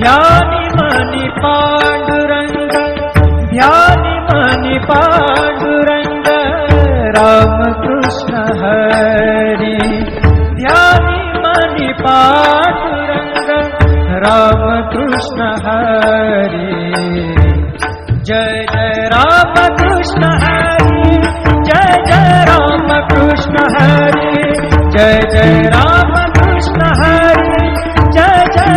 ध्यानि मणि पाण्डुरङ्ग ध्यानि मणि पाण्डुरङ्ग रामकृष्ण हरि। ध्यानि मणि पाण्डुरङ्ग रामकृष्ण हरि। जय जय रामकृष्ण हरि जय जय रामकृष्ण हरि। जय जय रामकृष्ण हरि जय जय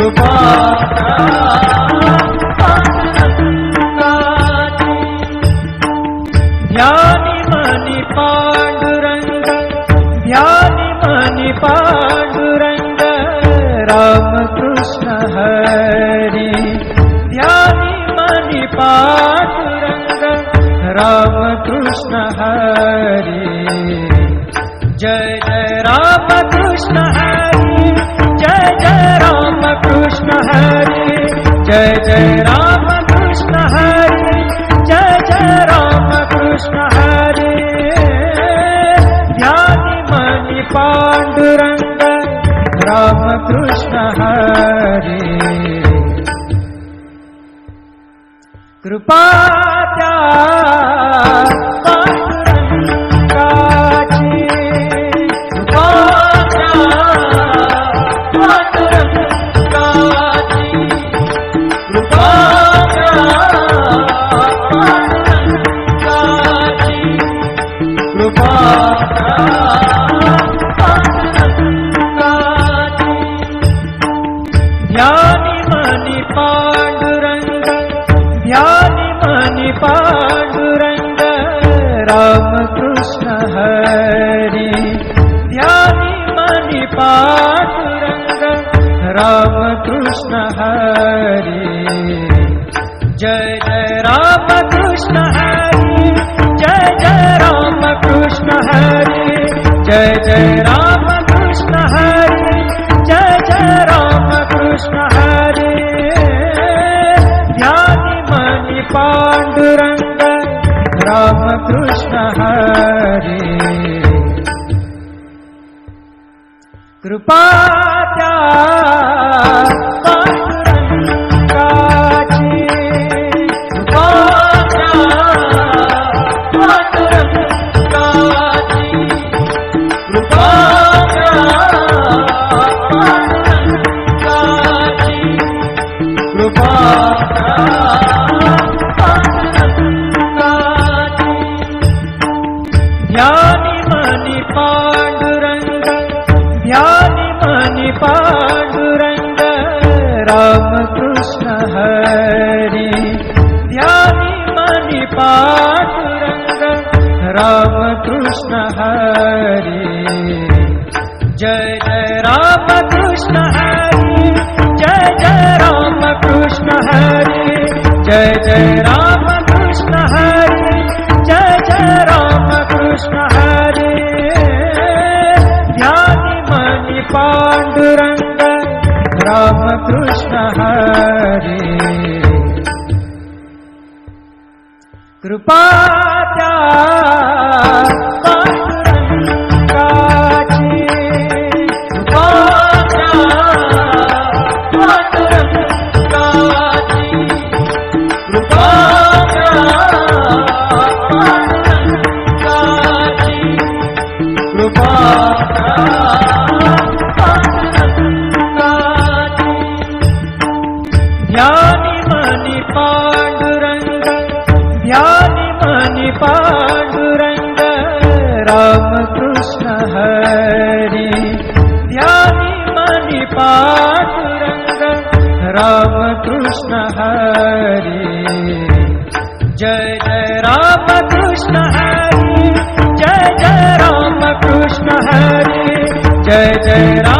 कृपात्या पाण्डुरङ्गाची ध्यानि मणि पाण्डुरङ्ग ध्यानि मणि पाण्डुरङ्ग रामकृष्ण हरि ध्यानि मणि पाण्डुरङ्ग रामकृष्ण हरि जय जय रामकृष्ण हरि जय जय रामकृष्ण हरि जय जय रामकृष्ण हरि जय जय रामकृष्ण हरि। ध्यानि मणि पाण्डुरङ्ग रामकृष्ण हरि। कृपात्या मणि पाण्डुरङ्ग ध्यानि मणि पाण्डुरङ्ग रामकृष्ण हरि। ध्यानि मणि पाण्डुरङ्ग रामकृष्ण हरि। जय जय रामकृष्ण हरि जय जय रामकृष्ण हरि। जय जय रामकृष्ण रामकृष्ण हरि। कृपात्या पाण्डुरङ्गाची हरि ध्यानि मणि पाण्डुरङ्ग रामकृष्ण हरि। जय जय रामकृष्ण हरि जय जय रामकृष्ण हरि। जय जय रामकृष्ण कृपात्या ध्यानि मणि पाण्डुरङ्ग रामकृष्ण हरि। ध्यानि मणि पाण्डुरङ्ग रामकृष्ण हरि। जय जय रामकृष्ण हरि जय जय रामकृष्ण हरि। जय जय रामकृष्ण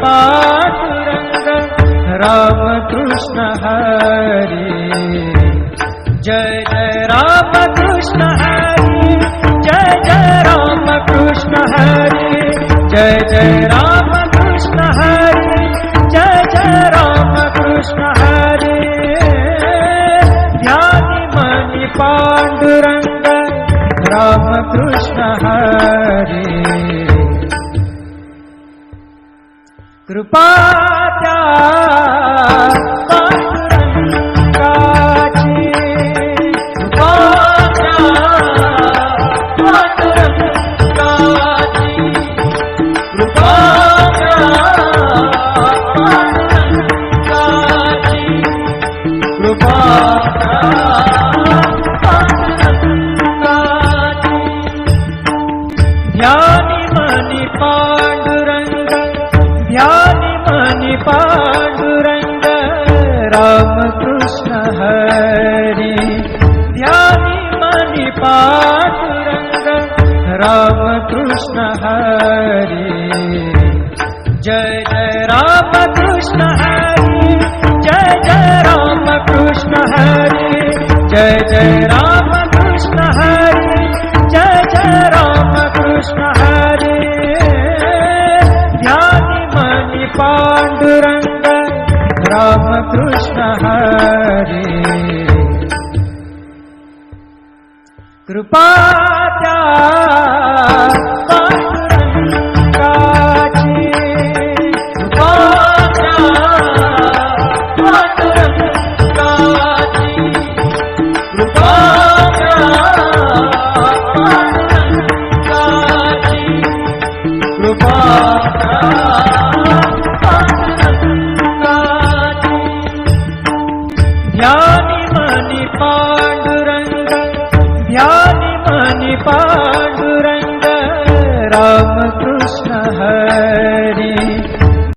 पांडुरंग रामकृष्ण हरी। जय जय रामकृष्ण हरी जय जय रामकृष्ण हरी। जय जय रामकृष्ण हरी जय जय ध्यानी मनी पांडुरंग रामकृष्ण हरी कृपा पांडुरंग रामकृष्ण हरी। ध्यानी मनी पांडुरंग रामकृष्ण हरी। जय जय रामकृष्ण हरी जय जय रामकृष्ण हरी। जय जय मनी पांडुरंग रामकृष्ण हरी। कृपा